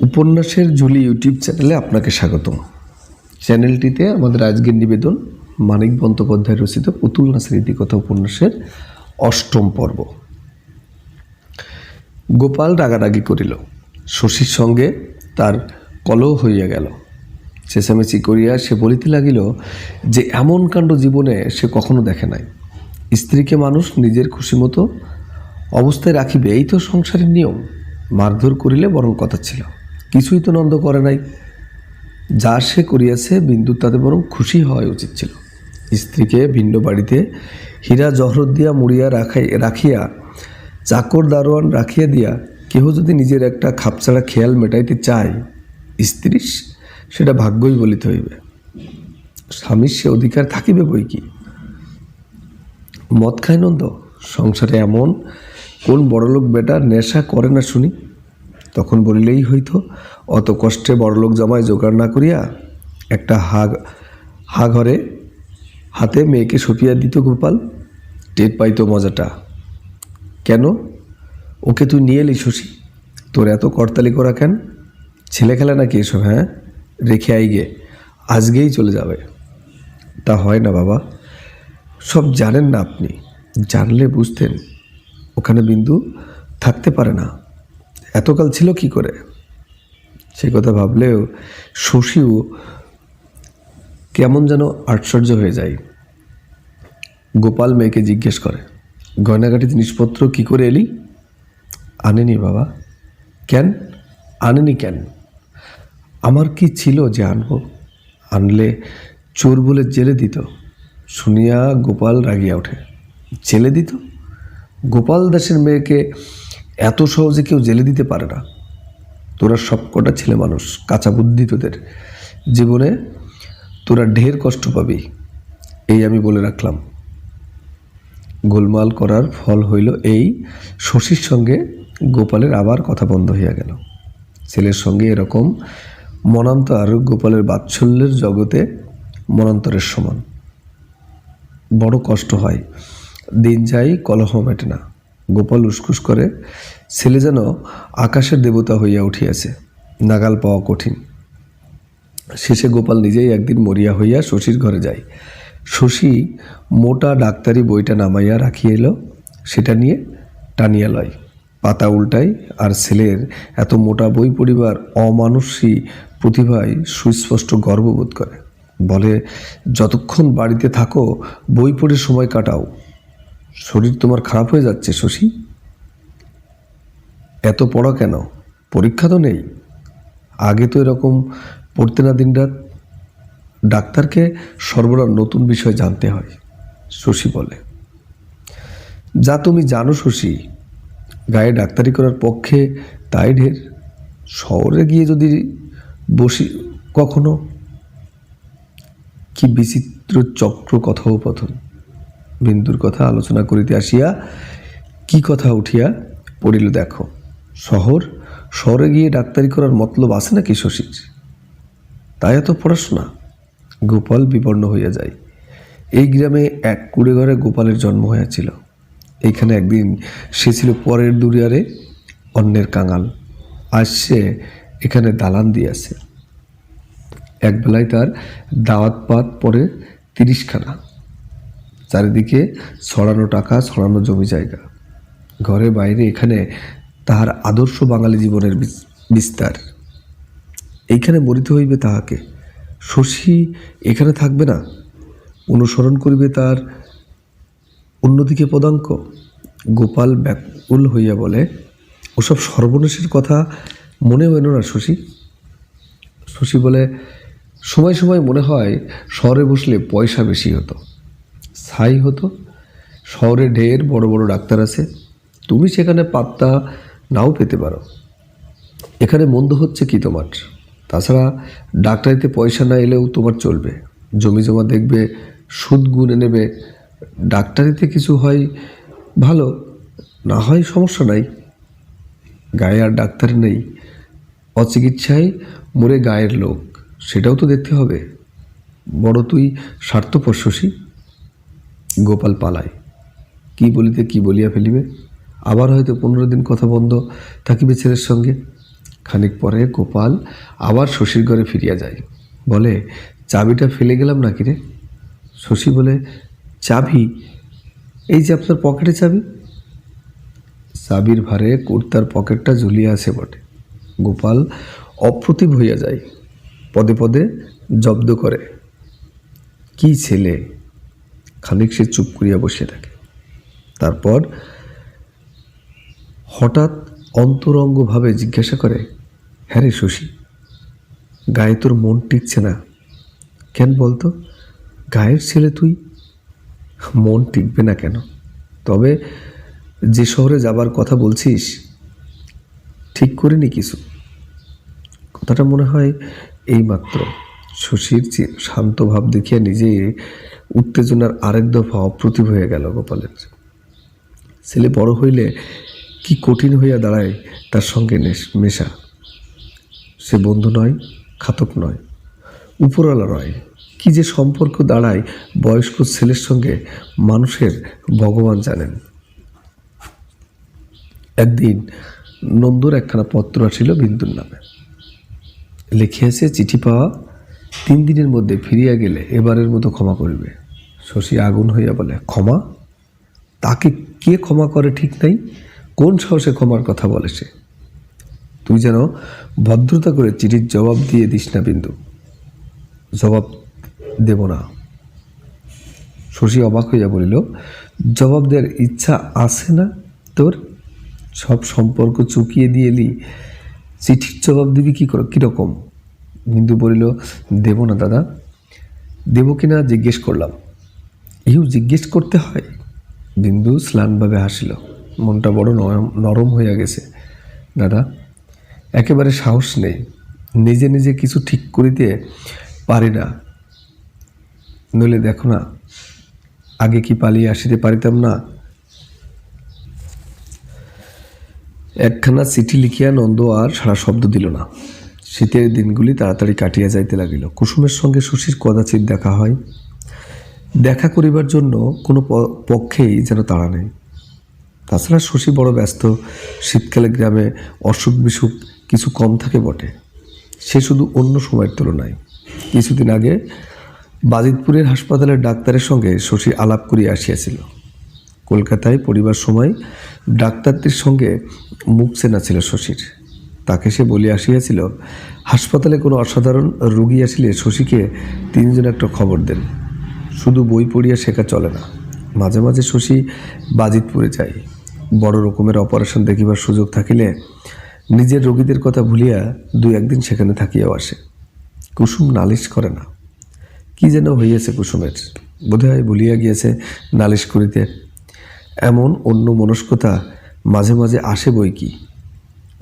উপন্যাসের ঝুলি ইউটিউব চ্যানেলে আপনাকে স্বাগতম। চ্যানেলটিতে আমাদের আজকের নিবেদন মানিক বন্দ্যোপাধ্যায় রচিত পুতুল নাসের ইতিকথা উপন্যাসের অষ্টম পর্ব। গোপাল রাগারাগি করিল। শশীর সঙ্গে তার কলহ হইয়া গেল। চেঁচামেচি করিয়া সে বলিতে লাগিল যে, এমন কাণ্ড জীবনে সে কখনো দেখে নাই। স্ত্রীকে মানুষ নিজের খুশি মতো অবস্থায় রাখিবে, এই তো সংসারের নিয়ম। মারধর করিলে বরং কথা ছিল। কিছুই তো নন্দ করে নাই। যা সে করিয়াছে বিন্দুর তাতে বরং খুশি হওয়া উচিত ছিল। স্ত্রীকে ভিন্ন বাড়িতে হীরা জহরত দিয়া মুড়িয়া রাখাই রাখিয়া, চাকর দারোয়ান রাখিয়া দিয়া কেহ যদি নিজের একটা খাপছাড়া খেয়াল মেটাইতে চায়, স্ত্রী সেটা ভাগ্যই বলিতে হইবে। স্বামীর সে অধিকার থাকিবে বই কি? মদ খায় নন্দ? সংসারে এমন কোন বড়লোক বেটা নেশা করে না শুনি। তখন বলিলেই হইতো, অত কষ্টে বড়লোক জামায় জোগাড় না করিয়া একটা হা হা ঘরে হাতে মেয়েকে সপিয়া দিত গোপাল, টের পাইতো মজাটা। কেন? ওকে তুই নিয়ে এলি শশী, তোর এত করতালি করা কেন? ছেলে খেলা নাকি এসব হ্যাঁ? রেখে আই গে আজকেই চলে যাবে। তা হয় না বাবা, সব জানেন না আপনি, জানলে বুঝতেন, ওখানে বিন্দু থাকতে পারে না। এতকাল ছিল কি করে? সে কথা ভাবলেও শশীও কেমন যেন আশ্চর্য হয়ে যায়। গোপাল মেয়েকে জিজ্ঞেস করে, গয়নাগাটি জিনিসপত্র কি করে এলি? আনেনি বাবা। কেন? আনেনি কেন? আমার কি ছিল যে আনব? আনলে চোর বলে জেলে দিত। শুনিয়া গোপাল রাগিয়া ওঠে। জেলে দিত? গোপাল দাসের মেয়েকে এত সহজে কেউ জেলে দিতে পারে না। তোরা সবকটা ছেলে মানুষ, কাঁচা বুদ্ধি তোদের। জীবনে তোরা ঢের কষ্ট পাবি, এই আমি বলে রাখলাম। গোলমাল করার ফল হইল এই, শশীর সঙ্গে গোপালের আবার কথা বন্ধ হইয়া গেল। ছেলের সঙ্গে এরকম মনান্তর গোপালের বাৎসল্যের জগতে মনান্তরের সমান। বড় কষ্ট হয়, দিন যাই কলহ মেটে না। গোপাল উসকুস করে, ছেলে যেন আকাশের দেবতা হইয়া উঠিয়াছে, নাগাল পাওয়া কঠিন। শেষে গোপাল নিজেই একদিন মরিয়া হইয়া শশীর ঘরে যায়। শশী মোটা ডাক্তারি বইটা নামাইয়া রাখিয়া এলো, সেটা নিয়ে টানিয়া লয়। পাতা উল্টায়, আর ছেলের এত মোটা বই পড়িবার অমানুষী প্রতিভায় সুস্পষ্ট গর্ববোধ করে। বলে, যতক্ষণ বাড়িতে থাকো, বই পড়ে সময় কাটাও। শরীর তোমার খারাপ হয়ে যাচ্ছে, শশী? এত পড়া কেন? পরীক্ষা তো নেই। আগে তো এরকম পড়তে না দিনরাত ডাক্তারকে সর্বদা নতুন বিষয় জানতে হয়, শশী বলে। যা তুমি জানো, শশী, গায়ে ডাক্তারি করার পক্ষে তাই ঢের। শহরে গিয়ে যদি বসি কখনো? কি বিচিত্র চক্র কথোপকথন। বিন্দুর কথা আলোচনা করিতে আসিয়া কি কথা উঠিয়া পড়িল দেখো, শহর, শহরে গিয়ে ডাক্তারি করার মতলব আছে নাকি শশীর? তাই এত পড়াশোনা? গোপাল বিপন্ন হইয়া যায়। এই গ্রামে এক কুড়ে ঘরে গোপালের জন্ম হয়েছিল এইখানে একদিন সে ছিল পরের দুরিয়ারে অন্যের কাঙাল। আজ সে এখানে দালান দিয়েছে। একবেলায় তার দাওয়াত পাত পরে তিরিশখানা। চারিদিকে ছড়ানো টাকা, ছড়ানো জমি জায়গা। ঘরে বাইরে এখানে তাহার আদর্শ বাঙালি জীবনের বিস্তার। এইখানে মরিতে হইবে তাহাকে। শশী এখানে থাকবে না। অনুসরণ করিবে তার অন্যদিকে পদাঙ্ক। গোপাল ব্যাকুল হইয়া বলে, ওসব সর্বনাশের কথা মনে হইল না শশী? শশী বলে, সময় সময় মনে হয় শহরে বসলে পয়সা বেশি হতো। ছাই হতো। শহরে ঢের বড় বড় ডাক্তার আছে। তুমি সেখানে পাত্তা নাও পেতে পারো। এখানে মন্দ হচ্ছে কি তোমার? তাছাড়া ডাক্তারিতে পয়সা না এলেও তোমার চলবে। জমি জমা দেখবে, সুদ গুনে নেবে। ডাক্তারিতে কিছু হয় ভালো, না হয় সমস্যা নাই। গায়ে আর ডাক্তার নেই। অচিকিৎসায় মরে গায়ের লোক, সেটাও তো দেখতে হবে। বড় তুই স্বার্থপর গোপাল পালায়। কি বলিতে কি বলিয়া ফেলিবে? আবার হয়তো পনেরো দিন কথা বন্ধ থাকিবে ছেলের সঙ্গে। খানিক পরে গোপাল আবার শশীর ঘরে ফিরিয়া যায়। বলে, চাবিটা ফেলে গেলাম নাকি রে? শশী বলে, চাবি? এই যে আপনার পকেটে চাবি? চাবির ভারে কুর্তার পকেটটা ঝুলিয়ে আছে বটে। গোপাল অপ্রতিভ হইয়া যায়। পদে পদে জব্দ করে, কি ছেলে? খানিক সে চুপ করিয়া বসিয়া থাকে। তারপর হঠাৎ অন্তরঙ্গভাবে জিজ্ঞাসা করে হ্যাঁ রে শশী, গায়ে তোর মন টিকছে না। কেন বলতো? গায়ের ছেলে তুই? মন টিকবে না কেন? তবে যে শহরে যাবার কথা বলছিস, ঠিক করিনি কিছু। কথাটা মনে হয় এইমাত্র শশীর শান্ত ভাব দেখিয়া নিজে উত্তেজনার আরেক দফা অপ্রতিভ হয়ে গেল গোপালের। ছেলে বড় হইলে কি কঠিন হইয়া দাঁড়ায় তার সঙ্গে মেশা। সে বন্ধু নয়, খাতক নয়, উপরওয়ালা নয়। কি যে সম্পর্ক দাঁড়ায় বয়স্ক ছেলের সঙ্গে মানুষের ভগবান জানেন। একদিন নন্দুর একখানা পত্র আসিল বিন্দুর নামে। লিখিয়াছে, চিঠি পাওয়া তিন দিনের মধ্যে ফিরিয়া গেলে এবারের মতো ক্ষমা করিবে। শশী আগুন হইয়া বলে, ক্ষমা? তাকে কে ক্ষমা করে ঠিক নাই? কোন সাহসে ক্ষমার কথা বলে সে? তুই যেন ভদ্রতা করে চিঠির জবাব দিয়ে দিস না, বিন্দু। জবাব দেব না। শশী অবাক হইয়া বলিল, জবাব দেওয়ার ইচ্ছা আছে না তোর? সব সম্পর্ক চুকিয়ে দিয়ে এলি। চিঠির জবাব দিবি কী করে? কীরকম? বিন্দু বলিল, দেব না দাদা। দেব কি না জিজ্ঞেস করলাম। ইউ জিজ্ঞেস করতে হয়। বিন্দু স্লানভাবে হাসিল। মনটা বড় নরম নরম হইয়া গেছে। দাদা, একেবারে সাহস নেই। নিজে নিজে কিছু ঠিক করিতে পারি না। নইলে দেখো না, আগে কি পালিয়ে আসিতে পারিতাম না? একখানা চিঠি লিখিয়া নন্দ আর সারা শব্দ দিল না। শীতের দিনগুলি তাড়াতাড়ি কাটিয়া যাইতে লাগিল। কুসুমের সঙ্গে শশীর কদাচিৎ দেখা হয়। দেখা করিবার জন্য কোনো পক্ষেই যেন তাড়া নেই। তাছাড়া শশী বড় ব্যস্ত। শীতকালে গ্রামে অসুখ বিসুখ কিছু কম থাকে বটে। সে শুধু অন্য সময়ের তুলনায়। কিছুদিন আগে বাজিতপুরের হাসপাতালের ডাক্তারের সঙ্গে শশী আলাপ করিয়া আসিয়াছিল। কলকাতায় পরিবার সময় ডাক্তারটির সঙ্গে মুখ চেনা ছিল শশীর। তাকে সে বলিয়া আসিয়াছিল, হাসপাতালে কোনো অসাধারণ রুগী আসিলে শশীকে তিনজন একটা খবর দেন। শুধু বই পড়িয়া শেখা চলে না, মাঝে মাঝে শশী বাজিতপুরে যায়। বড় রকমের অপারেশন দেখিবার সুযোগ থাকিলে নিজের রোগীদের কথা ভুলিয়া দুই একদিন সেখানে থাকিয়াও আসে। কুসুম নালিশ করে না। কি যেন হইয়াছে কুসুমের। বোধহয় ভুলিয়া গিয়েছে নালিশ করিতে। এমন অন্য মনস্কতা মাঝে মাঝে আসে বই কি?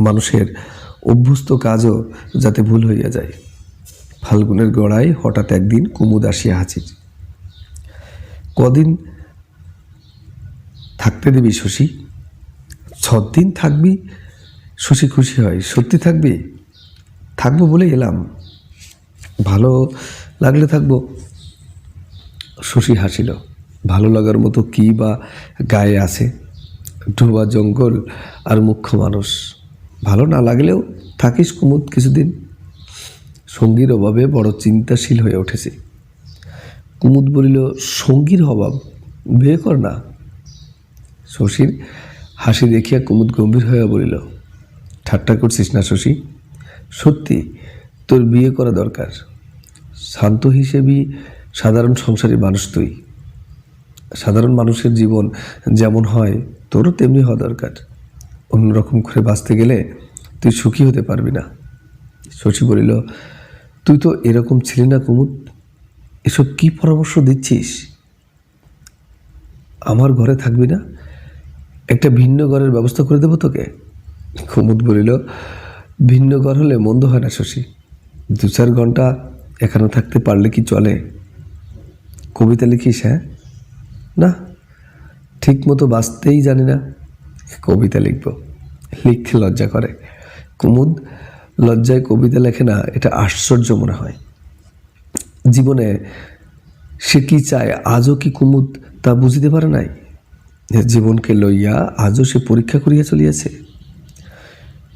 মানুষের অভ্যস্ত কাজও যাতে ভুল হইয়া যায়। ফাল্গুনের গড়ায় হঠাৎ একদিন কুমুদ আসিয়া হাজির। কদিন থাকতে দিবি শশী? ছদিন থাকবি? শশী খুশি হয়। সত্যি থাকবি? থাকব বলে এলাম। ভালো লাগলে থাকব। শশী হাসিল। ভালো লাগার মতো কী বা গায়ে আছে? ডোবা জঙ্গল আর মুখ্য মানুষ। ভালো না লাগলেও থাকিস কুমুদ কিছুদিন। সঙ্গীর অভাবে বড় চিন্তাশীল হয়ে উঠেছে। কুমুদ বলিল, সঙ্গীর অভাব? বিয়ে কর না। শশীর হাসি দেখিয়া কুমুদ গম্ভীর হইয়া বলিল, ঠাট্টা করছিস না শশী? সত্যি, তোর বিয়ে করা দরকার। শান্ত হিসেবেই সাধারণ সংসারী মানুষ তুই। সাধারণ মানুষের জীবন যেমন হয়, তোরও তেমনি হওয়া দরকার। অন্যরকম করে বাঁচতে গেলে তুই সুখী হতে পারবি না। শশী বলিল, তুই তো এরকম ছিলি না কুমুদ। এসব কি পরামর্শ দিচ্ছিস? আমার ঘরে থাকবি না? একটা ভিন্ন ঘরের ব্যবস্থা করে দেবো তোকে? কুমুদ বলিল, ভিন্ন ঘর হলে মন্দ হয় না শশী। দু চার ঘণ্টা এখানে থাকতে পারলে কি চলে? কবিতা লিখিস হ্যাঁ? না ঠিক মতো বাঁচতেই জানি না। কবিতা লিখব। লিখতে লজ্জা করে। কুমুদ লজ্জায় কবিতা লেখে না, এটা আশ্চর্য মনে হয়। জীবনে সে কি চায়, আজও কি কুমুদ তা বুঝিতে পারে নাই? জীবনকে লইয়া আজও সে পরীক্ষা করিয়া চলিয়াছে।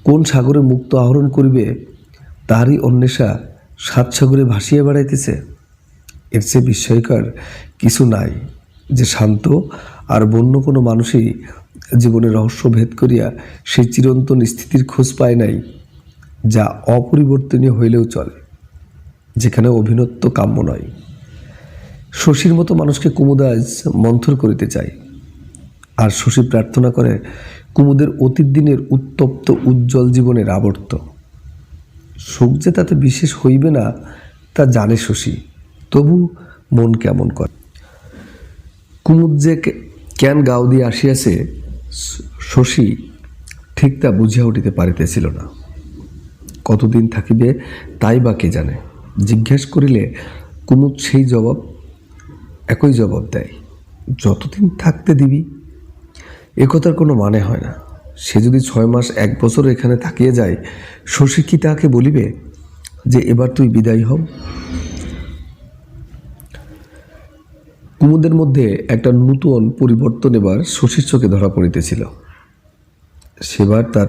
কোন সাগরে মুক্ত আহরণ করিবে, তারই অন্বেষা সাত সাগরে ভাসিয়া বেড়াইতেছে। এর চেয়ে বিস্ময়কর কিছু নাই যে শান্ত আর বন্য কোনো মানুষই জীবনের রহস্য ভেদ করিয়া সেই চিরন্তন স্থিতির খোঁজ পায় নাই, যা অপরিবর্তনীয় হইলেও চলে, যেখানে অভিনত্ব কাম্য নয়। শশীর মতো মানুষকে কুমুদ কুমুদাজ মন্থর করিতে চায়, আর শশী প্রার্থনা করে কুমুদের অতীত দিনের উত্তপ্ত উজ্জ্বল জীবনের আবর্ত। সুখ যে তাতে বিশেষ হইবে না, তা জানে শশী, তবু মন কেমন করে। কুমুদ যে কেন গাও দিয়ে আসিয়াছে শশী ঠিক তা বুঝিয়া উঠিতে পারিতেছিল না। কতদিন থাকিবে তাই বা কে জানে? জিজ্ঞেস করিলে কুমুদ সেই জবাব, একই জবাব দেয়, যতদিন থাকতে দিবি। একথার কোনো মানে হয় না। সে যদি ছয় মাস এক বছর এখানে থাকিয়ে যায়, শশী কি তাকে বলিবে যে, এবার তুই বিদায় হও? কুমুদের মধ্যে একটা নূতন পরিবর্তন এবার শশীর চোখে ধরা পড়িতেছিল। সেবার তার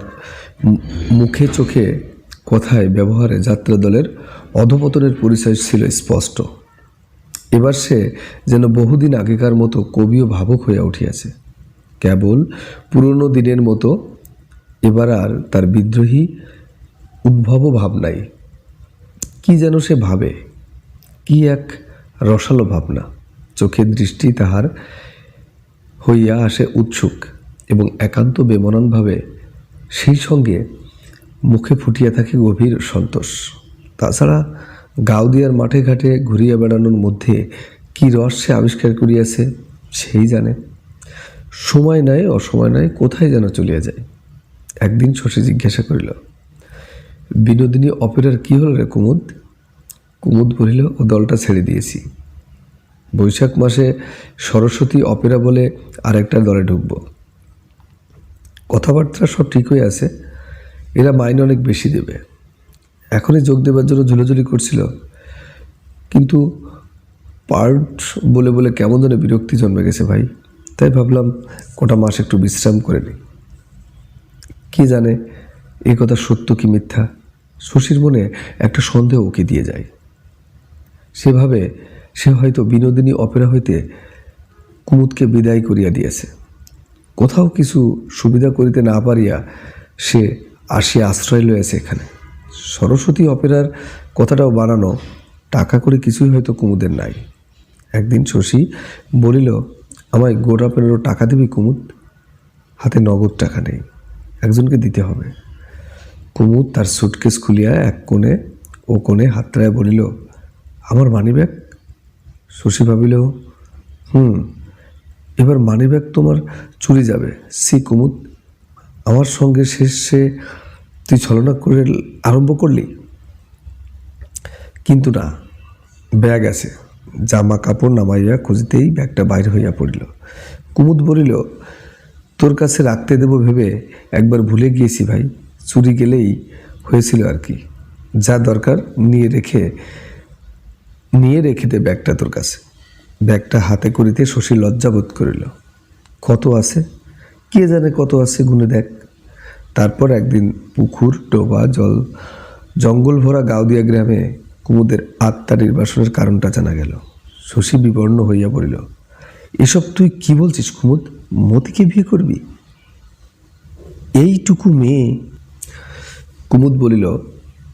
মুখে চোখে কথায় ব্যবহারে যাত্রা দলের অধপতনের পরিচয় ছিল স্পষ্ট। এবার সে যেন বহুদিন আগেকার মতো কবি ও ভাবুক হইয়া উঠিয়াছে। কেবল পুরনো দিনের মতো এবার আর তার বিদ্রোহী উদ্ভব ভাব নাই। কি যেন সে ভাবে, কি এক রসালো ভাবনা। চোখের দৃষ্টি তাহার হইয়া আসে উৎসুক এবং একান্ত বেমননভাবে সেই সঙ্গে মুখে ফুটিয়া থাকে গভীর সন্তোষ। তাছাড়া গাউদিয়ার মাঠে ঘাটে ঘুরিয়া বেড়ানোর মধ্যে কি রস সে আবিষ্কার করিয়াছে, সেই জানে। সময় নাই, অসময় নাই, কোথায় যেন চলিয়া যায়। একদিন শশী জিজ্ঞাসা করিল, বিনোদিনী, অপেরার কি হলো রে কুমুদ? কুমুদ বলিল, ও দলটা ছেড়ে দিয়েছি। বৈশাখ মাসে সরস্বতী অপেরা বলে আরেকটা দলে ঢুকব। কথাবার্তা সব ঠিক হয়ে আছে, এরা মাইনে অনেক বেশি দেবে। এখনই যোগ দেবার জন্য ঝুলোঝুলি করছিল, কিন্তু পার্ট বলে বলে কেমন যেন বিরক্তি জন্মে গেছে ভাই। তাই ভাবলাম কটা মাস একটু বিশ্রাম করে নিই। কে জানে এ কথা সত্য কি মিথ্যা? শশীর মনে একটা সন্দেহ ওকে দিয়ে যায়। সেভাবে সে হয়তো বিনোদিনী অপেরা হইতে কুমুদকে বিদায় করিয়া দিয়েছে। কোথাও কিছু সুবিধা করিতে না পারিয়া সে আসিয়া আশ্রয় লইয়াছে এখানে। সরস্বতী অপেরার কথাটাও বানানো, টাকা করে কিছুই হয়তো কুমুদের নাই। একদিন শশী বলিল, আমায় গোটা পনেরো টাকা দিবি কুমুদ? হাতে নগদ টাকা নেই, একজনকে দিতে হবে। কুমুদ তার সুটকেস খুলিয়া এক কোণে ও কোণে হাতড়ায় বলিল, আমার মানিব্যাগ শশী ভাবিল হুম, এবার মানিব্যাগ তোমার চুরি যাবে। সি কুমুদ, আমার সঙ্গে শেষে তুই ছলনা করে আরম্ভ করলি? কিন্তু না, ব্যাগ আছে। জামা কাপড় নামাইয়া খুঁজিতেই ব্যাগটা বাইর হইয়া পড়িল। কুমুদ বলিল, তোর কাছে রাখতে দেবো ভেবে একবার ভুলে গিয়েছি ভাই। চুরি গেলেই হয়েছিল আর কি। যা দরকার নিয়ে রেখে নিয়ে রেখে দে ব্যাগটা তোর কাছে। ব্যাগটা হাতে করিতে শশী লজ্জাবোধ করিল। কত আছে? কে জানে কত আছে গুনে দেখ। তারপর একদিন পুকুর, ডোবা, জল জঙ্গল ভরা গাউদিয়া গ্রামে কুমুদের আত্মা নির্বাসনের কারণটা জানা গেল। শশী বিবর্ণ হইয়া পড়িল। এসব তুই কি বলছিস কুমুদ? মতিকে বিয়ে করবি? এইটুকু মেয়ে? কুমুদ বলিল,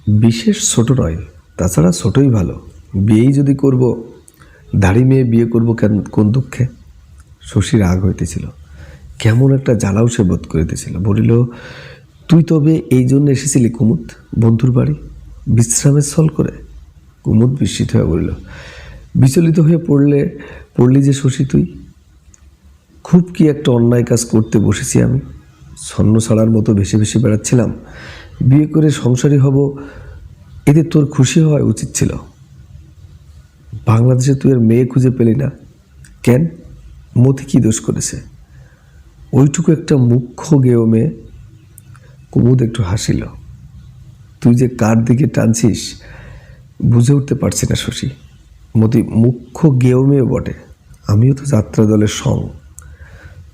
বিশেষ ছোট নয়, তাছাড়া ছোটই ভালো। বিয়েই যদি করব, দাড়ি মেয়ে বিয়ে করব কেন, কোন দুঃখে? শশী রাগ হইতেছিল। কেমন একটা জ্বালাও সে বোধ করিতেছিল। বলিল, তুই তবে এই জন্য এসেছিলি কুমুদ, বন্ধুর বাড়ি? বিশ্রামের স্থল করে? কুমুদ বিস্মিত হয়ে বলিল, বিচলিত হয়ে পড়লে, পড়লি যে শশী তুই? খুব কি একটা অন্যায় কাজ করতে বসেছি আমি? ছন্ন ছাড়ার মতো ভেসে ভেসে বেড়াচ্ছিলাম। বিয়ে করে সংসারী হব, এতে তোর খুশি হওয়া উচিত ছিল। বাংলাদেশে তুই আর মেয়ে খুঁজে পেলি না। কেন? মতি কি দোষ করেছে? ওইটুকু একটা মুখ্য গেও মেয়ে। কুমুদ একটু হাসিল। তুই যে কার দিকে টানছিস, বুঝে উঠতে পারছি না শশী। মতি মুখ্য গেও মেয়ে বটে। আমিও তো যাত্রা দলের সং।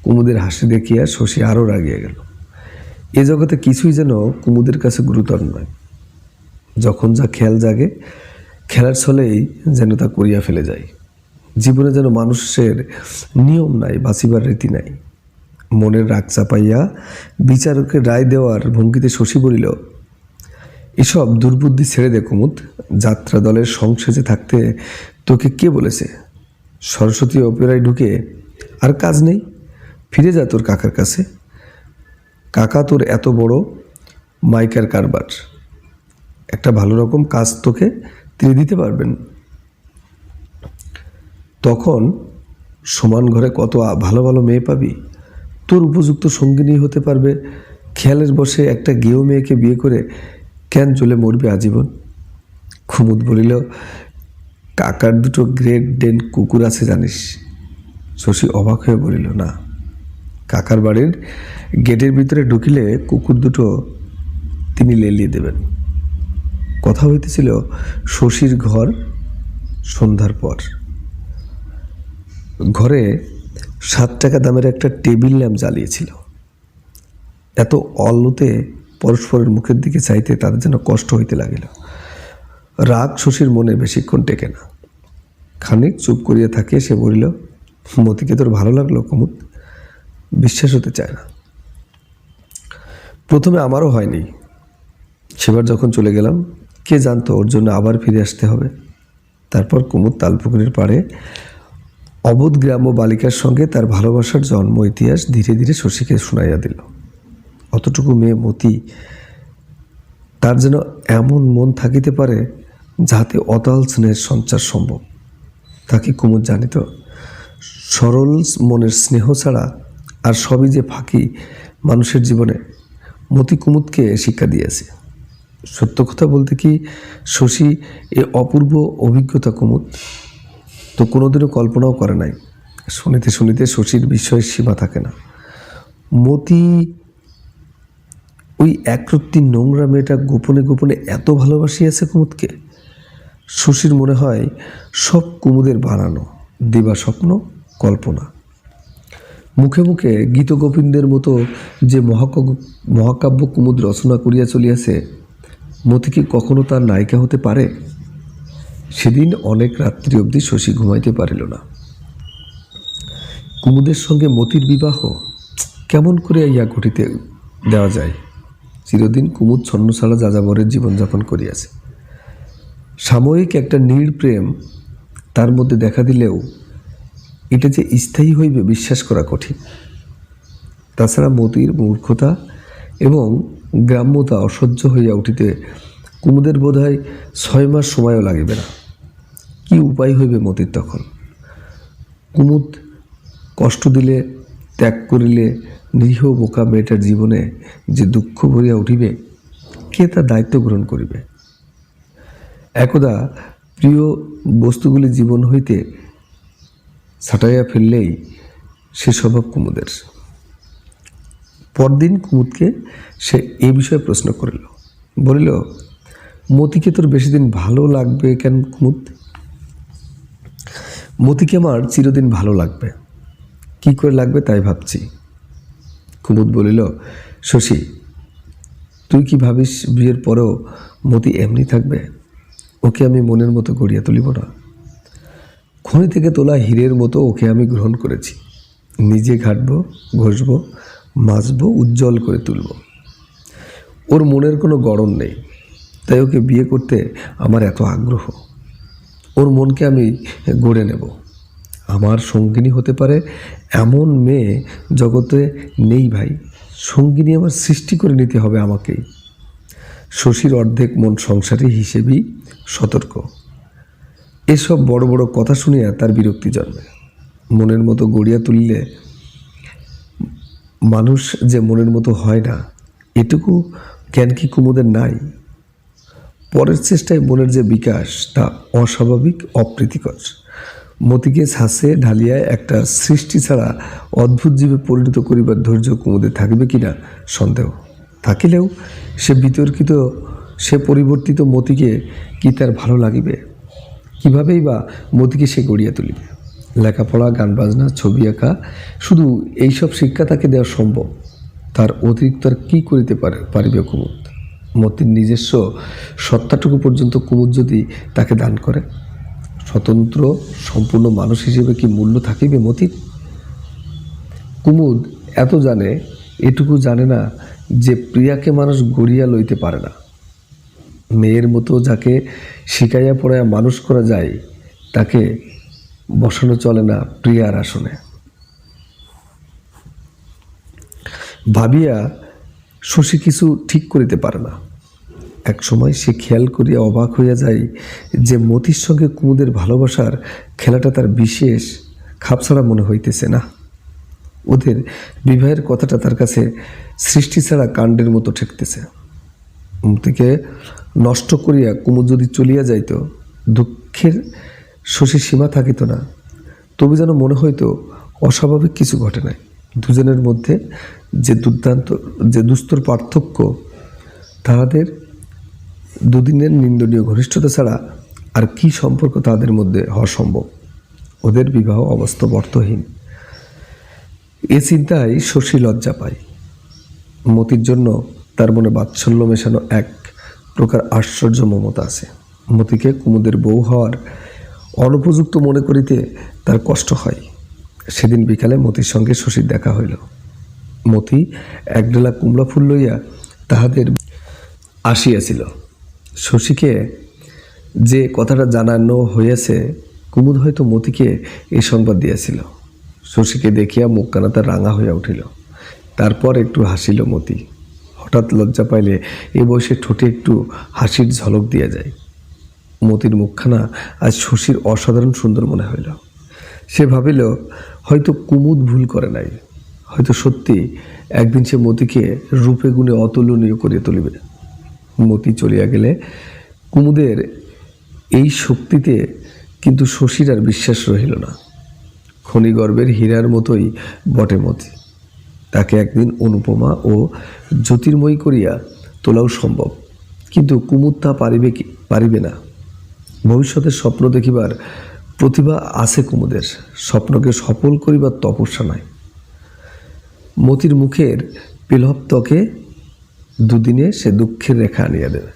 কুমুদের হাসি দেখিয়া শশী আরও রাগিয়ে গেল। এ জগতে কিছুই যেন কুমুদের কাছে গুরুতর নয়। যখন যা খেয়াল জাগে খেলার ছলেই যেন তা করিয়া ফেলে যায়। জীবনে যেন মানুষের নিয়ম নাই, বাঁচিবার রীতি নাই। মনের রাগ চাপাইয়া বিচারকের রায় দেওয়ার ভঙ্গিতে শশী বলিল, এসব দুর্বুদ্ধি ছেড়ে দে কুমুদ, যাত্রা দলের সংসেজে থাকতে তোকে কে বলেছে? সরস্বতী অপেরায় ঢুকে আর কাজ নেই, ফিরে যা তোর কাকার কাছে। কাকা তোর এত বড় মাইকার কারবার। একটা ভালো রকম কাজ তোকে তিনি দিতে পারবেন। তখন সমান ঘরে কত ভালো ভালো মেয়ে পাবি? তোর উপযুক্ত সঙ্গিনী হতে পারবে। খেয়ালের বসে একটা গেও মেয়েকে বিয়ে করে কেন চলে মরবে আজীবন? খুমুদ বলিল, কাকার দুটো গ্রেট ডেন কুকুর আছে জানিস? শশী অবাক হয়ে বলিল, না। কাকার বাড়ির গেটের ভিতরে ঢুকিলে কুকুর দুটো তিনি লেলিয়ে দেবেন। কথা হইতেছিল, শশীর ঘর সন্ধ্যার পর। ঘরে সাত টাকা দামের একটা টেবিল ল্যাম্প জ্বালিয়েছিল। এত অল্লতে পরস্পরের মুখের দিকে চাইতে তাদের যেন কষ্ট হইতে লাগিল। রাগ শশীর মনে বেশিক্ষণ টেকে না। খানিক চুপ করিয়া থাকে সে বলিল, মতিকে তোর ভালো লাগল কুমুদ? বিশ্বাস হতে চায় না। প্রথমে আমারও হয়নি। সেবার যখন চলে গেলাম কে জানতো? ওর জন্য আবার ফিরে আসতে হবে। তারপর কুমুদ তালপুকুরের পাড়ে অবোধ গ্রাম্য বালিকার সঙ্গে তার ভালোবাসার জন্ম ইতিহাস ধীরে ধীরে শশীকে শুনাইয়া দিল। অতটুকু মেয়ে মতি, তার যেন এমন মন থাকিতে পারে যাহাতে অতল স্নেহের সঞ্চার সম্ভব। তাকে কুমুদ জানিত? সরল মনের স্নেহ ছাড়া আর সবই যে ফাঁকি মানুষের জীবনে, মতি কুমুদকে শিক্ষা দিয়েছে। সত্য কথা বলতে কি, শশী এ অপূর্ব অভিজ্ঞতা কুমুদ। তো কোনোদিনও কল্পনাও করে নাই। শুনিতে শুনিতে শশীর বিষয়ের সীমা থাকে না। মতি ওই একরত্তি নোংরা মেয়েটা গোপনে গোপনে এত ভালোবাসিয়াছে কুমুদকে? শশীর মনে হয় সব কুমুদের বানানো, দিবা স্বপ্ন, কল্পনা। মুখে মুখে গীতগোবিন্দের মতো যে মহাকাব্য মহাকাব্য কুমুদ রচনা করিয়া চলিয়াছে মতি কি কখনো তার নায়িকা হতে পারে? সেদিন অনেক রাত্রি অবধি শশী ঘুমাইতে পারিল না। কুমুদের সঙ্গে মতির বিবাহ, কেমন করে ইয়া ঘটিতে দেওয়া যায়? চিরদিন কুমুদ ছন্নছাড়া যাযাবরের জীবনযাপন করিয়াছে। সাময়িক একটা নীড় প্রেম তার মধ্যে দেখা দিলেও এটা যে স্থায়ী হইবে বিশ্বাস করা কঠিন। তাছাড়া মতির মূর্খতা এবং গ্রাম্যতা অসহ্য হইয়া উঠিতে কুমুদের বোধ হয় ছয় মাস সময়ও লাগিবে না। কি উপায় হইবে মতির তখন? কুমুদ কষ্ট দিলে, ত্যাগ করিলে নিরীহ বোকা মেয়েটার জীবনে যে দুঃখ ভরিয়া উঠিবে, কে তার দায়িত্ব গ্রহণ করিবে? একদা প্রিয় বস্তুগুলি জীবন হইতে ছাটাইয়া ফেললেই সে স্বভাব কুমুদের। পরদিন কুমুদকে সে এ বিষয়ে প্রশ্ন করিল। বলিল, মতিকে তোর বেশি দিন ভালো লাগবে কেন কুমুদ? মতিকে আমার চিরদিন ভালো লাগবে। কি করে লাগবে তাই ভাবছি। কুমুদ বলিল, শশী, তুই কি ভাবিস বিয়ের পরেও মতি এমনি থাকবে? ওকে আমি মনের মতো গড়িয়া তুলিব না। খনি থেকে তোলা হীরের মতো ওকে আমি গ্রহণ করেছি। নিজে ঘাটবো, ঘষবো মাজবো, উজ্জ্বল করে তুলব। ওর মনের কোনো গড়ন নেই, তাই ওকে বিয়ে করতে আমার এত আগ্রহ। ওর মনকে আমি গড়ে নেব। আমার সঙ্গিনী হতে পারে এমন মেয়ে জগতে নেই ভাই। সঙ্গিনী আমার সৃষ্টি করে নিতে হবে আমাকেই শশীর অর্ধেক মন সংসারী হিসেবেই সতর্ক। এসব বড় বড় কথা শুনিয়া তার বিরক্তি জন্মে। মনের মতো গড়িয়া তুললে মানুষ যে মনের মতো হয় না, এটুকু জ্ঞান কি কুমুদের নাই? পরের চেষ্টায় মনের যে বিকাশ, তা অস্বাভাবিক, অপ্রীতিকর। মতিকে ছাসে ঢালিয়া একটা সৃষ্টি ছাড়া অদ্ভুত জীবে পরিণত করিবার ধৈর্য কুমুদের থাকবে কিনা সন্দেহ। থাকিলেও সে বিতর্কিত, সে পরিবর্তিত মতিকে কি তার ভালো লাগিবে? কিভাবেই বা মতিকে সে গড়িয়া তুলিবে? লেখাপড়া, গান বাজনা, ছবি আঁকা, শুধু এইসব শিক্ষা তাকে দেওয়া সম্ভব। তার অতিরিক্ত আর কী করিতে পারে, পারিবে কুমুদ? মতির নিজস্ব সত্তাটুকু পর্যন্ত কুমুদ যদি তাকে দান করে, স্বতন্ত্র, সম্পূর্ণ মানুষ হিসেবে কি মূল্য থাকিবে মতির? কুমুদ এত জানে, এটুকু জানে না যে প্রিয়াকে মানুষ গড়িয়া লইতে পারে না। মেয়ের মতো যাকে শিখাইয়া পড়াইয়া মানুষ করা যায়, তাকে বসানো চলে না প্রিয়ার আসনে। ভাবিয়া শশী কিছু ঠিক করিতে পারে না। এক সময় সে খেয়াল করিয়া অবাক হইয়া যায় যে মতির সঙ্গে কুমুদের ভালোবাসার খেলাটা তার বিশেষ খাপছাড়া মনে হইতেছে না। ওদের বিবাহের কথাটা তার কাছে সৃষ্টি ছাড়া কাণ্ডের মতো ঠেকতেছে। মতিকে নষ্ট করিয়া কুমুদ যদি চলিয়া যাইত, দুঃখের শশী সীমা থাকিত না। তবু যেন মনে হইতো, অস্বাভাবিক কিছু ঘটে নাই। দুজনের মধ্যে যে দুর্দান্ত, যে দুস্তর পার্থক্য, তাহাদের দুদিনের নিন্দনীয় ঘনিষ্ঠতা ছাড়া আর কি সম্পর্ক তাদের মধ্যে হওয়া সম্ভব? ওদের বিবাহ অবস্থা বর্তহীন এ চিন্তায় শশী লজ্জা পায়। মতির জন্য তার মনে বাৎসল্য মেশানো এক প্রকার আশ্চর্য মমতা আছে। মতিকে কুমুদের বউ হওয়ার অনুপযুক্ত মনে করিতে তার কষ্ট হয়। সেদিন বিকালে মতির সঙ্গে শশীর দেখা হইল। মতি একডেলা কুমড়া ফুল লইয়া তাহাদের আসিয়াছিল। শশীকে যে কথাটা জানানো হইয়াছে, কুমুদ হয়তো মতিকে এই সংবাদ দিয়াছিল। শশীকে দেখিয়া মুখখানা তার রাঙা হইয়া উঠিল। তারপর একটু হাসিল মতি। হঠাৎ লজ্জা পাইলে এই বয়সে ঠোঁটে একটু হাসির ঝলক দিয়া যায়। মতির মুখখানা আজ শশীর অসাধারণ সুন্দর মনে হইল। সে ভাবিল, হয়তো কুমুদ ভুল করে নাই। হয়তো সত্যি একদিন সে মতিকে রূপে গুণে অতুলনীয় করিয়া তুলিবে। মতি চলিয়া গেলে কুমুদের এই শক্তিতে কিন্তু শশীর আর বিশ্বাস রহিল না। খনিগর্ভের হীরার মতোই বটে মতি। তাকে একদিন অনুপমা ও জ্যোতির্ময়ী করিয়া তোলাও সম্ভব। কিন্তু কুমুদ তা পারিবে কি পারিবে না। ভবিষ্যতের স্বপ্ন দেখিবার প্রতিভা আছে কুমুদের। স্বপ্নকে সফল করিবার তপস্যা নাই। মতির মুখের পিলহপ্তকে দুদিনে সে দুঃখের রেখা আনিয়া দেবে।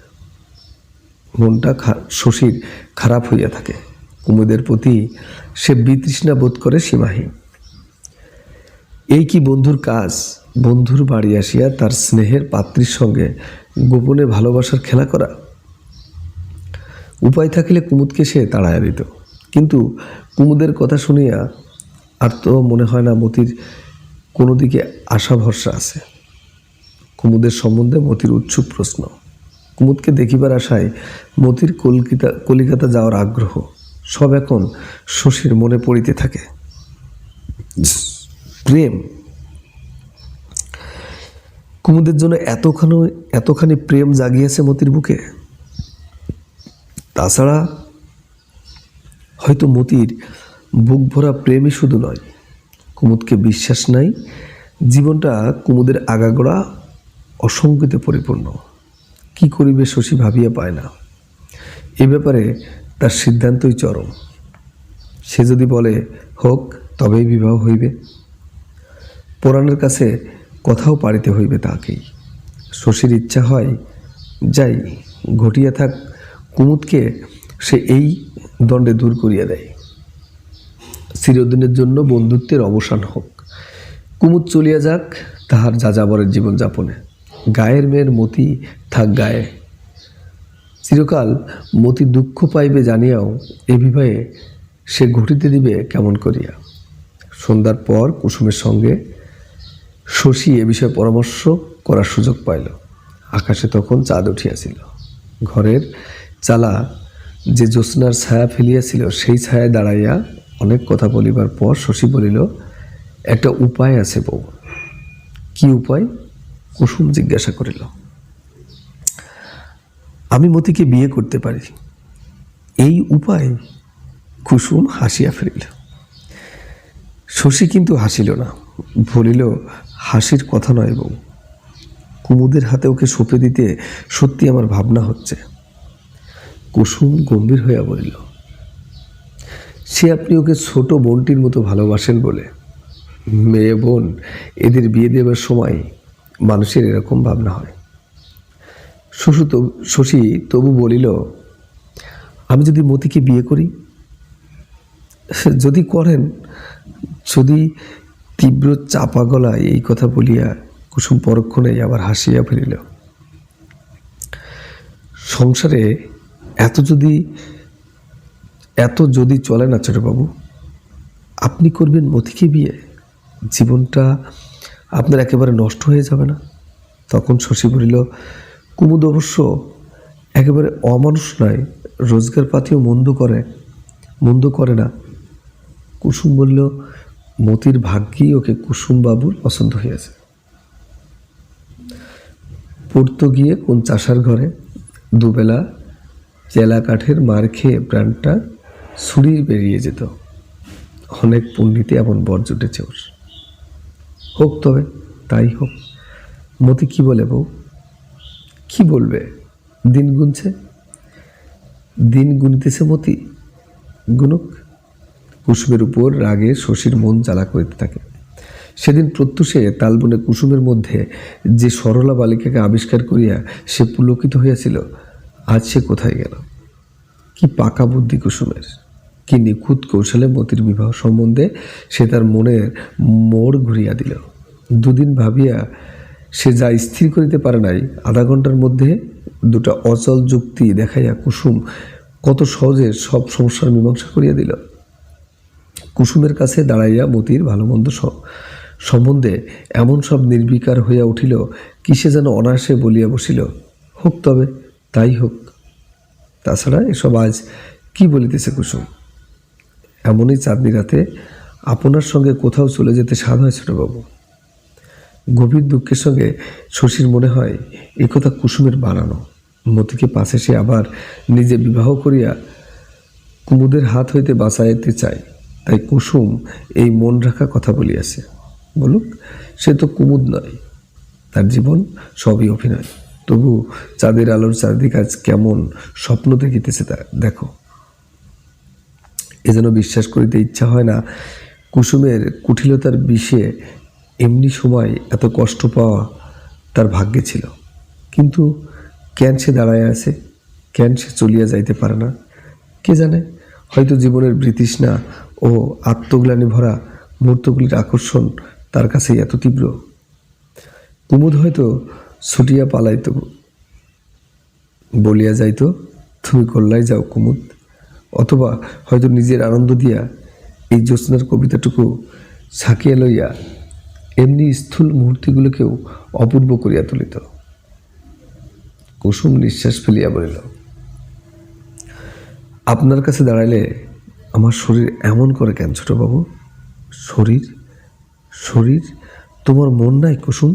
মনটা শশীর খারাপ হইয়া থাকে। কুমুদের প্রতি সে বিতৃষ্ণা বোধ করে সীমাহীন। এই কি বন্ধুর কাজ? বন্ধুর বাড়ি আসিয়া তার স্নেহের পাত্রীর সঙ্গে গোপনে ভালোবাসার খেলা করা? উপায় থাকিলে কুমুদকে সে তাড়াইয়া দিত। কিন্তু কুমুদের কথা শুনিয়া আর তো মনে হয় না মতির কোনো দিকে আশা ভরসা আছে। কুমুদের সম্বন্ধে মতির উৎসুক প্রশ্ন। কুমুদকে দেখিবার আশায় মতির কলকাতা, কলিকাতা যাওয়ার আগ্রহ সব এখন শশীর মনে পড়িতে থাকে। প্রেম। কুমুদের জন্য এতখানি এতখানি প্রেম জাগিয়েছে মতির বুকে। তাছাড়া হয়তো মতির বুক ভরা প্রেমই শুধু নয়, কুমুদকে বিশ্বাস নাই, জীবনটা কুমুদের আগাগোড়া অসংখ্যতে পরিপূর্ণ। কি করিবে শশী ভাবিয়া পায় না। এ ব্যাপারে তার সিদ্ধান্তই চরম। সে যদি বলে, হোক, তবেই বিবাহ হইবে। পুরাণের কাছে কথাও পারিতে হইবে তাকেই শশীর ইচ্ছা হয়, যাই, ঘটিয়া থাক কুমুদকে সে এই দণ্ডে দূর করিয়া দেয়। চিরদিনের জন্য বন্ধুত্বের অবসান হোক। কুমুদ চলিয়া যাক তাহার যাযাবরের জীবনযাপনে। গায়ের মেয়ের মতি থাক গায়ে। চিরকাল মতি দুঃখ পাইবে জানিয়াও এ বিবাহে সে ঘটিতে দিবে কেমন করিয়া। সন্ধ্যার পর কুসুমের সঙ্গে শশী এ বিষয়ে পরামর্শ করার সুযোগ পাইল। আকাশে তখন চাঁদ উঠিয়াছিল। ঘরের চালা, যে জ্যোৎস্নার ছায়া ফেলিয়াছিল, সেই ছায়ায় দাঁড়াইয়া অনেক কথা বলিবার পর শশী বলিল, একটা উপায় আছে বউ। কি উপায়? কুসুম জিজ্ঞাসা করিল, আমি মতিকে বিয়ে করতে পারি। এই উপায়? কুসুম হাসিয়া ফেলিল, শশী কিন্তু হাসিল না। বলিল, হাসির কথা নয় বউ। কুমুদের হাতে ওকে সঁপে দিতে সত্যি আমার ভাবনা হচ্ছে। কুসুম গম্ভীর হইয়া বলিল, সে আপনি ওকে ছোট বোনটির মতো ভালোবাসেন বলে। মেয়ে বোন, এদের বিয়ে দেবার সময় মানুষের এরকম ভাবনা হয়। শশু তবু শশী তবু বলিল, আমি যদি মতিকে বিয়ে করি, যদি করেন, যদি তীব্র চাপা গলায় এই কথা বলিয়া কুসুম পরক্ষণেই আবার হাসিয়া ফেলিল। সংসারে এত যদি এত যদি চলে না ছোটবাবু, আপনি করবেন মতিকে বিয়ে, জীবনটা আপনার একেবারে নষ্ট হয়ে যাবে না। তখন শশী বলিল, কুমুদ অবশ্য একেবারে অমানুষ নয়, রোজগার পাতিও মন্দ করে মন্দ করে না। কুসুম বলল, মতির ভাগ্যেই ওকে কুসুম বাবুর পছন্দ হয়েছে পড়তো গিয়ে কোন চাষার ঘরে দুবেলা চেলা কাঠের মার খেয়ে প্রাণটা ছুরি বেরিয়ে যেত। অনেক পুণ্ডিতে এমন বর জুটেছে ওর। হোক তবে, তাই হোক। মতি কি বলে বউ? কি বলবে? দিন গুনছে। দিন গুনিতেছে মতি। গুনুক। কুসুমের উপর রাগে শশীর মন জ্বালা করিতে থাকে। সেদিন প্রত্যুষে তালবনে কুসুমের মধ্যে যে সরলা বালিকাকে আবিষ্কার করিয়া সে পুলকিত হইয়াছিল আজ সে কোথায় গেল? কি পাকা বুদ্ধি কুসুমের? কি নিখুঁত কৌশলে মতির বিবাহ সম্বন্ধে সে তার মনের মোড় ঘুরিয়া দিল। দুদিন ভাবিয়া সে যা স্থির করিতে পারে নাই, আধা ঘণ্টার মধ্যে দুটা অচল যুক্তি দেখাইয়া কুসুম কত সহজে সব সমস্যার মীমাংসা করিয়া দিল। কুসুমের কাছে দাঁড়াইয়া মতির ভালো মন্দ সম্বন্ধে এমন সব নির্বিকার হইয়া উঠিল কিসে যেন অনায়াসে বলিয়া বসিল, হোক তবে। তাই হোক। তাছাড়া এসব আজ কি বলিতেছে কুসুম? এমনই চাঁদনি রাতে আপনার সঙ্গে কোথাও চলে যেতে সাধ হয় ছোটবাবু। গভীর দুঃখের সঙ্গে শশীর মনে হয় এ কথা কুসুমের বানানো। মতিকে পাশে সে আবার নিজে বিবাহ করিয়া কুমুদের হাত হইতে বাঁচাইতে চায়। তাই কুসুম এই মন রাখা কথা বলিয়াছে। বলুক, সে তো কুমুদ নয়। তার জীবন সবই অভিনয়। তবু চাঁদের আলোর চারদিক আজ কেমন স্বপ্ন দেখিতেছে তা দেখো। এ যেন বিশ্বাস করিতে ইচ্ছা হয় না, কুসুমের কুটিলতার বিষে এমনি সময় এত কষ্ট পাওয়া তার ভাগ্যে ছিল। কিন্তু কেন সে দাঁড়ায় আছে? কেন সে চলিয়া যাইতে পারে না? কে জানে? হয়তো জীবনের বৃতৃষ্ণা ও আত্মগ্লানি ভরা মুহূর্তগুলির আকর্ষণ তার কাছেই এত তীব্র। কুমুদ হয়তো ছুটিয়া পালাইত, বলিয়া যাইত, তুমি কল্যাই যাও কুমুদ। অথবা হয়তো নিজের আনন্দ দিয়া এই জ্যোৎস্নার কবিতাটুকু ছাকিয়া লইয়া এমনি স্থূল মুহূর্তগুলোকেও অপূর্ব করিয়া তুলিত। কুসুম নিঃশ্বাস ফেলিয়া বলিল, আপনার কাছে দাঁড়াইলে আমার শরীর এমন করে কেন ছোটবাবু? শরীর? শরীর? তোমার মন নাই কুসুম?